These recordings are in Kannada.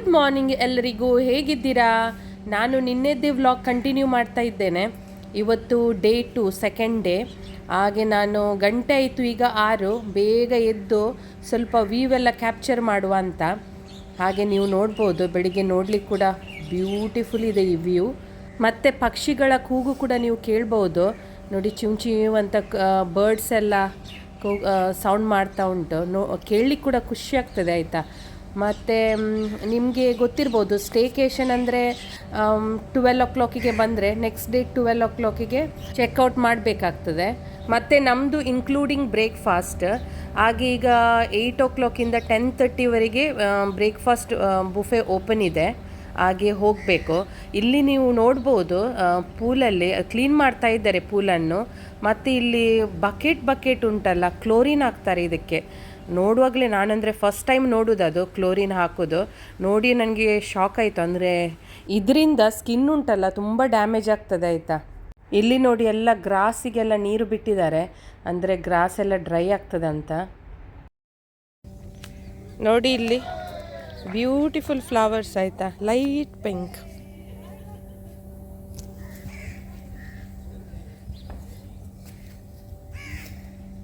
ಗುಡ್ ಮಾರ್ನಿಂಗ್ ಎಲ್ಲರಿಗೂ. ಹೇಗಿದ್ದೀರಾ? ನಾನು ನಿನ್ನೆದ್ದೇ ವ್ಲಾಗ್ ಕಂಟಿನ್ಯೂ ಮಾಡ್ತಾ ಇದ್ದೇನೆ. ಇವತ್ತು ಡೇ ಟು ಸೆಕೆಂಡ್ ಡೇ ಹಾಗೆ ನಾನು ಗಂಟೆ ಆಯಿತು ಈಗ ಆರು. ಬೇಗ ಎದ್ದು ಸ್ವಲ್ಪ ವ್ಯೂ ಎಲ್ಲ ಕ್ಯಾಪ್ಚರ್ ಮಾಡುವ ಅಂತ. ಹಾಗೆ ನೀವು ನೋಡ್ಬೋದು, ಬೆಳಿಗ್ಗೆ ನೋಡ್ಲಿಕ್ಕೆ ಕೂಡ ಬ್ಯೂಟಿಫುಲ್ ಇದೆ ಈ ವ್ಯೂ ಮತ್ತು ಪಕ್ಷಿಗಳ ಕೂಗು ಕೂಡ ನೀವು ಕೇಳ್ಬೋದು. ನೋಡಿ ಚಿಂ ಚಿವ್ ಅಂತ ಬರ್ಡ್ಸ್ ಎಲ್ಲ ಸೌಂಡ್ ಮಾಡ್ತಾ ಉಂಟು. ನೋ, ಕೇಳಲಿಕ್ಕೆ ಕೂಡ ಖುಷಿ ಆಗ್ತದೆ, ಆಯಿತಾ? ಮತ್ತು ನಿಮಗೆ ಗೊತ್ತಿರ್ಬೋದು ಸ್ಟೇಕೇಶನ್ ಅಂದರೆ ಟ್ವೆಲ್ ಓ ಕ್ಲಾಕಿಗೆ ಬಂದರೆ ನೆಕ್ಸ್ಟ್ ಡೇ ಟ್ವೆಲ್ ಓ ಕ್ಲಾಕಿಗೆ ಚೆಕ್ಔಟ್ ಮಾಡಬೇಕಾಗ್ತದೆ. ಮತ್ತು ನಮ್ಮದು ಇನ್ಕ್ಲೂಡಿಂಗ್ ಬ್ರೇಕ್ಫಾಸ್ಟ್ ಹಾಗೆ ಈಗ ಏಯ್ಟ್ ಓ ಕ್ಲಾಕಿಂದ ಟೆನ್ ತರ್ಟಿವರೆಗೆ ಬ್ರೇಕ್ಫಾಸ್ಟ್ ಬುಫೆ ಓಪನ್ ಇದೆ. ಹಾಗೆ ಹೋಗಬೇಕು. ಇಲ್ಲಿ ನೀವು ನೋಡ್ಬೋದು ಪೂಲಲ್ಲಿ ಕ್ಲೀನ್ ಮಾಡ್ತಾ ಇದ್ದಾರೆ ಪೂಲನ್ನು ಮತ್ತು ಇಲ್ಲಿ ಬಕೆಟ್ ಬಕೆಟ್ ಉಂಟಲ್ಲ ಕ್ಲೋರಿನ್ ಹಾಕ್ತಾರೆ ಇದಕ್ಕೆ. ನೋಡುವಾಗಲೇ ನಾನಂದರೆ ಫಸ್ಟ್ ಟೈಮ್ ನೋಡೋದು ಅದು ಕ್ಲೋರಿನ್ ಹಾಕೋದು. ನೋಡಿ ನನಗೆ ಶಾಕ್ ಆಯಿತು, ಅಂದರೆ ಇದರಿಂದ ಸ್ಕಿನ್ ಉಂಟಲ್ಲ, ತುಂಬ ಡ್ಯಾಮೇಜ್ ಆಗ್ತದೆ ಆಯಿತಾ. ಇಲ್ಲಿ ನೋಡಿ ಎಲ್ಲ ಗ್ರಾಸಿಗೆಲ್ಲ ನೀರು ಬಿಟ್ಟಿದ್ದಾರೆ, ಅಂದರೆ ಗ್ರಾಸ್ ಎಲ್ಲ ಡ್ರೈ ಆಗ್ತದೆ ಅಂತ. ನೋಡಿ ಇಲ್ಲಿ ಬ್ಯೂಟಿಫುಲ್ ಫ್ಲವರ್ಸ್ ಆಯಿತಾ ಲೈಟ್ ಪಿಂಕ್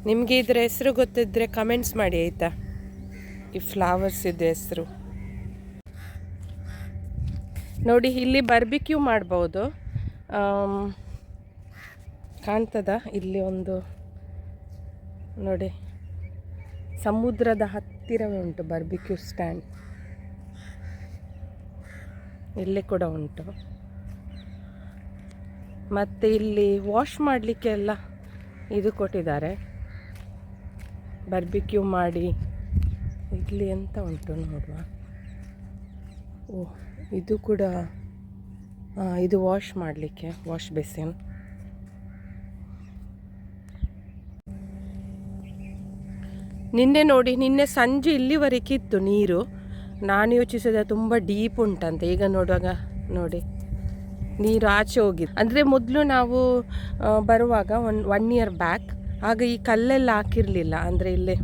ನಿಮಗೆ ಇದರ ಹೆಸರು ಗೊತ್ತಿದ್ದರೆ ಕಮೆಂಟ್ಸ್ ಮಾಡಿ ಆಯಿತಾ? ಈ ಫ್ಲವರ್ಸ್ ಇದೆ ಹೆಸರು. ನೋಡಿ, ಇಲ್ಲಿ ಬರ್ಬಿಕ್ಯೂ ಮಾಡ್ಬೋದು. ಕಾಣ್ತದ? ಇಲ್ಲಿ ಒಂದು, ನೋಡಿ, ಸಮುದ್ರದ ಹತ್ತಿರವೇ ಉಂಟು ಬರ್ಬಿಕ್ಯೂ ಸ್ಟ್ಯಾಂಡ್ ಇಲ್ಲಿ ಕೂಡ ಉಂಟು. ಮತ್ತು ಇಲ್ಲಿ ವಾಶ್ ಮಾಡಲಿಕ್ಕೆ ಎಲ್ಲ ಇದು ಕೊಟ್ಟಿದ್ದಾರೆ. ಬರ್ಬಿಕ್ಯೂ ಮಾಡಿ, ಇಡ್ಲಿ ಅಂತ ಉಂಟು ನೋಡುವ. ಓ, ಇದು ಕೂಡ ಇದು ವಾಶ್ ಮಾಡಲಿಕ್ಕೆ ವಾಶ್ ಬೇಸಿನ್ ನಿನ್ನೆ ನೋಡಿ, ನಿನ್ನೆ ಸಂಜೆ ಇಲ್ಲಿವರೆಗೆ ಇತ್ತು ನೀರು. ನಾನು ಯೋಚಿಸಿದೆ ತುಂಬ ಡೀಪ್ ಉಂಟಂತೆ. ಈಗ ನೋಡುವಾಗ ನೋಡಿ, ನೀರು ಆಚೆ ಹೋಗಿದೆ ಅಂದರೆ ಮೊದಲು ನಾವು ಬರುವಾಗ ಒನ್ ಒನ್ ಇಯರ್ ಬ್ಯಾಕ್ ಆಗ ಈ ಕಲ್ಲೆಲ್ಲ ಹಾಕಿರಲಿಲ್ಲ. ಅಂದರೆ ಇಲ್ಲಿ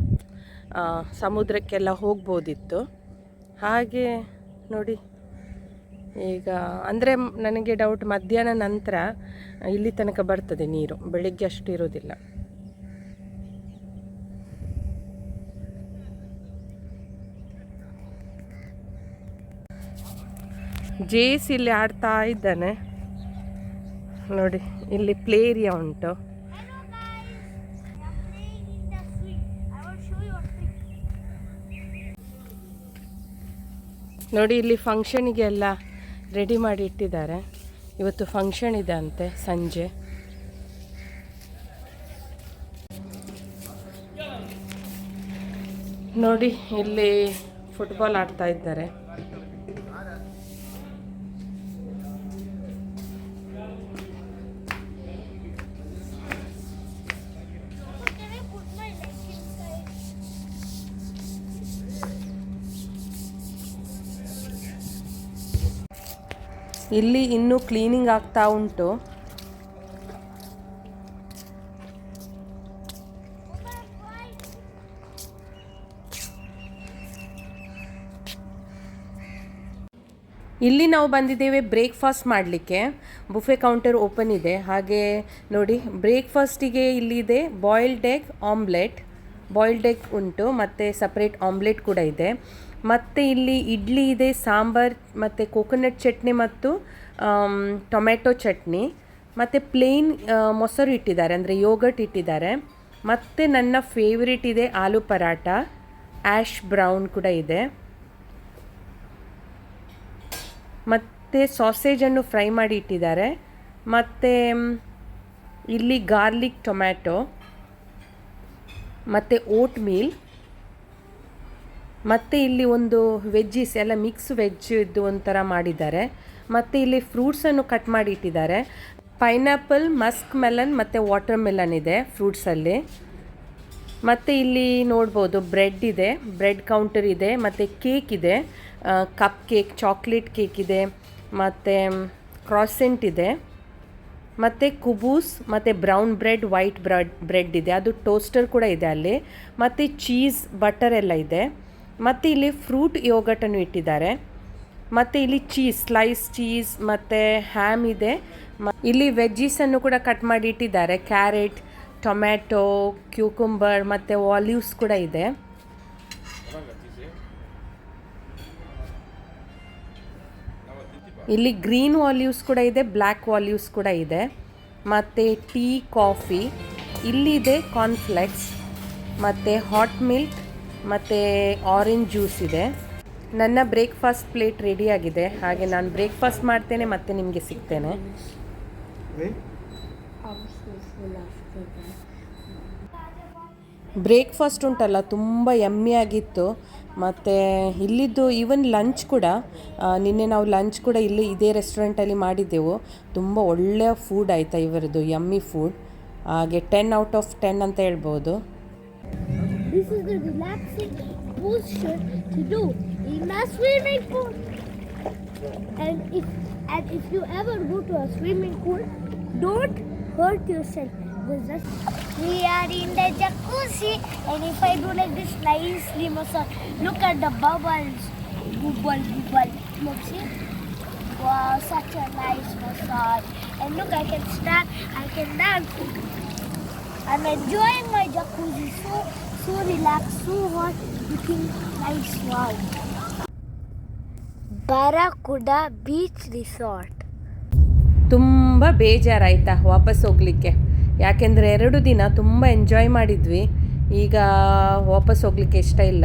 ಸಮುದ್ರಕ್ಕೆಲ್ಲ ಹೋಗ್ಬೋದಿತ್ತು. ಹಾಗೆ ನೋಡಿ, ಈಗ ಅಂದರೆ ನನಗೆ ಡೌಟ್ ಮಧ್ಯಾಹ್ನ ನಂತರ ಇಲ್ಲಿ ತನಕ ಬರ್ತದೆ ನೀರು. ಬೆಳಿಗ್ಗೆ ಅಷ್ಟು ಇರೋದಿಲ್ಲ ಜೇಸ್ ಇಲ್ಲಿ ಆಡ್ತಾ ಇದ್ದಾನೆ. ನೋಡಿ, ಇಲ್ಲಿ ಪ್ಲೇ ಏರಿಯಾ ಉಂಟು. ನೋಡಿ, ಇಲ್ಲಿ ಫಂಕ್ಷನಿಗೆ ಎಲ್ಲ ರೆಡಿ ಮಾಡಿ ಇಟ್ಟಿದ್ದಾರೆ. ಇವತ್ತು ಫಂಕ್ಷನ್ ಇದೆ ಅಂತೆ, ಸಂಜೆ. ನೋಡಿ, ಇಲ್ಲಿ ಫುಟ್ಬಾಲ್ ಆಡ್ತಾ ಇದ್ದಾರೆ. ಇಲ್ಲಿ ಇನ್ನೂ ಕ್ಲೀನಿಂಗ್ ಆಗ್ತಾ ಉಂಟು. ಇಲ್ಲಿ ನಾವು ಬಂದಿದ್ದೇವೆ ಬ್ರೇಕ್ಫಾಸ್ಟ್ ಮಾಡಲಿಕ್ಕೆ. ಬುಫೆ ಕೌಂಟರ್ ಓಪನ್ ಇದೆ. ಹಾಗೆ ನೋಡಿ ಬ್ರೇಕ್ಫಾಸ್ಟಿಗೆ ಇಲ್ಲಿದೆ boiled egg omelette boiled egg ಉಂಟು, ಮತ್ತು ಸಪ್ರೇಟ್ ಆಮ್ಲೆಟ್ ಕೂಡ ಇದೆ. ಮತ್ತು ಇಲ್ಲಿ ಇಡ್ಲಿ ಇದೆ, ಸಾಂಬಾರ್, ಮತ್ತು ಕೋಕೋನಟ್ ಚಟ್ನಿ ಮತ್ತು ಟೊಮೆಟೊ ಚಟ್ನಿ. ಮತ್ತು ಪ್ಲೇನ್ ಮೊಸರು ಇಟ್ಟಿದ್ದಾರೆ, ಅಂದರೆ ಯೋಗರ್ಟ್ ಇಟ್ಟಿದ್ದಾರೆ. ಮತ್ತು ನನ್ನ ಫೇವ್ರೇಟ್ ಇದೆ ಆಲೂ ಪರಾಟ ಆ್ಯಶ್ ಬ್ರೌನ್ ಕೂಡ ಇದೆ. ಮತ್ತು ಸಾಸೇಜನ್ನು ಫ್ರೈ ಮಾಡಿ ಇಟ್ಟಿದ್ದಾರೆ. ಮತ್ತು, ಇಲ್ಲಿ ಗಾರ್ಲಿಕ್ ಟೊಮ್ಯಾಟೊ ಮತ್ತು ಓಟ್ ಮೀಲ್ ಮತ್ತು ಇಲ್ಲಿ ಒಂದು ವೆಜ್ಜಿಸ್ ಎಲ್ಲ ಮಿಕ್ಸ್ ವೆಜ್ ಇದ್ದು ಒಂಥರ ಮಾಡಿದ್ದಾರೆ. ಮತ್ತು ಇಲ್ಲಿ ಫ್ರೂಟ್ಸನ್ನು ಕಟ್ ಮಾಡಿ ಇಟ್ಟಿದ್ದಾರೆ. ಪೈನಾಪಲ್ ಮಸ್ಕ್ ಮೆಲನ್ ಮತ್ತು ವಾಟರ್ ಮೆಲನ್ ಇದೆ ಫ್ರೂಟ್ಸಲ್ಲಿ ಮತ್ತು ಇಲ್ಲಿ ನೋಡ್ಬೋದು ಬ್ರೆಡ್ ಇದೆ ಬ್ರೆಡ್ ಕೌಂಟರ್ ಇದೆ, ಮತ್ತು ಕೇಕ್ ಇದೆ. ಕಪ್ ಕೇಕ್ ಚಾಕ್ಲೇಟ್ ಕೇಕ್ ಇದೆ, ಮತ್ತು ಕ್ರಾಸೆಂಟ್ ಇದೆ. ಮತ್ತು ಕುಬೂಸ್ ಮತ್ತು brown bread white bread bread ಇದೆ. ಅದು ಟೋಸ್ಟರ್ ಕೂಡ ಇದೆ ಅಲ್ಲಿ. ಮತ್ತು ಚೀಸ್ ಬಟರ್ ಎಲ್ಲ ಇದೆ. ಮತ್ತು ಇಲ್ಲಿ ಫ್ರೂಟ್ ಯೋಗಟನ್ನು ಇಟ್ಟಿದ್ದಾರೆ. ಮತ್ತು ಇಲ್ಲಿ ಚೀಸ್ ಸ್ಲೈಸ್ ಚೀಸ್ ಮತ್ತು ಹ್ಯಾಮ್ ಇದೆ. ಇಲ್ಲಿ ವೆಜ್ಜೀಸನ್ನು ಕೂಡ ಕಟ್ ಮಾಡಿ ಇಟ್ಟಿದ್ದಾರೆ. ಕ್ಯಾರೆಟ್ ಟೊಮ್ಯಾಟೊ ಕ್ಯೂಕುಂಬರ್ ಮತ್ತು ಆಲಿವ್ಸ್ ಕೂಡ ಇದೆ. ಇಲ್ಲಿ ಗ್ರೀನ್ ವಾಲ್ಯೂಸ್ ಕೂಡ ಇದೆ ಬ್ಲ್ಯಾಕ್ ವಾಲ್ಯೂಸ್ ಕೂಡ ಇದೆ. ಮತ್ತು ಟೀ ಕಾಫಿ ಇಲ್ಲಿದೆ ಕಾರ್ನ್ಫ್ಲೆಕ್ಸ್ ಮತ್ತು ಹಾಟ್ ಮಿಲ್ಕ್ ಮತ್ತು ಆರೆಂಜ್ ಜ್ಯೂಸ್ ಇದೆ. ನನ್ನ ಬ್ರೇಕ್ಫಾಸ್ಟ್ ಪ್ಲೇಟ್ ರೆಡಿಯಾಗಿದೆ ಹಾಗೆ ನಾನು ಬ್ರೇಕ್ಫಾಸ್ಟ್ ಮಾಡ್ತೇನೆ ಮತ್ತೆ ನಿಮಗೆ ಸಿಗ್ತೇನೆ. ಬ್ರೇಕ್ಫಾಸ್ಟ್ ಉಂಟಲ್ಲ ತುಂಬ ಆಗಿತ್ತು. ಮತ್ತು ಇಲ್ಲಿದ್ದು ಈವನ್ ಲಂಚ್ ಕೂಡ ನಿನ್ನೆ ನಾವು ಲಂಚ್ ಕೂಡ ಇಲ್ಲಿ ಇದೇ ರೆಸ್ಟೋರೆಂಟಲ್ಲಿ ಮಾಡಿದ್ದೆವು. ತುಂಬ ಒಳ್ಳೆಯ ಫುಡ್ ಆಯಿತಾ ಇವರದ್ದು ಯಮ್ಮಿ ಫುಡ್ ಹಾಗೆ ಟೆನ್ ಔಟ್ ಆಫ್ ಟೆನ್ ಅಂತ ಹೇಳ್ಬೋದು. This is the relaxing posture to do in a swimming pool. And if and if you ever go to a swimming pool, don't hurt yourself. We are in the jacuzzi, and if I do like this nicely massage, look at the bubbles, bubble, bubble. Look, see. Wow, such a nice massage. And look, I can stand, I can dance. I'm enjoying my jacuzzi. So, so relaxed, so hot, looking nice. Wow. Barracuda Beach Resort. ತುಂಬ ಬೇಜಾರಾಯ್ತಾ ವಾಪಸ್ ಹೋಗಲಿಕ್ಕೆ ಯಾಕೆಂದರೆ ಎರಡು ದಿನ ತುಂಬ ಎಂಜಾಯ್ ಮಾಡಿದ್ವಿ ಈಗ ವಾಪಸ್ ಹೋಗಲಿಕ್ಕೆ ಇಷ್ಟ ಇಲ್ಲ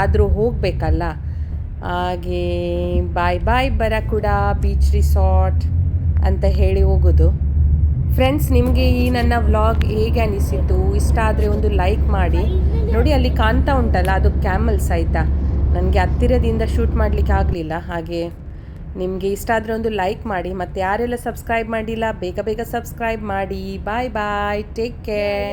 ಆದರೂ ಹೋಗಬೇಕಲ್ಲ ಹಾಗೆ ಬಾಯ್ ಬಾಯ್ ಬರಕುಡ ಬೀಚ್ ರಿಸಾರ್ಟ್ ಅಂತ ಹೇಳಿ ಹೋಗೋದು ಫ್ರೆಂಡ್ಸ್ ನಿಮಗೆ ಈ ನನ್ನ ವ್ಲಾಗ್ ಹೇಗೆ ಅನಿಸಿತು ಇಷ್ಟ ಆದರೆ ಒಂದು ಲೈಕ್ ಮಾಡಿ. ನೋಡಿ, ಅಲ್ಲಿ ಕಾಣ್ತಾ ಉಂಟಲ್ಲ, ಅದು ಕ್ಯಾಮಲ್ಸ್ ಆಯಿತಾ ನನಗೆ ಹತ್ತಿರದಿಂದ ಶೂಟ್ ಮಾಡಲಿಕ್ಕೆ ಆಗಲಿಲ್ಲ. ಹಾಗೆ ನಿಮಗೆ ಇಷ್ಟ ಆದರೆ ಒಂದು ಲೈಕ್ ಮಾಡಿ. ಮತ್ತು ಯಾರೆಲ್ಲ ಸಬ್ಸ್ಕ್ರೈಬ್ ಮಾಡಿಲ್ಲ, ಬೇಗ ಬೇಗ ಸಬ್ಸ್ಕ್ರೈಬ್ ಮಾಡಿ. ಬಾಯ್ ಬಾಯ್ ಟೇಕ್ ಕೇರ್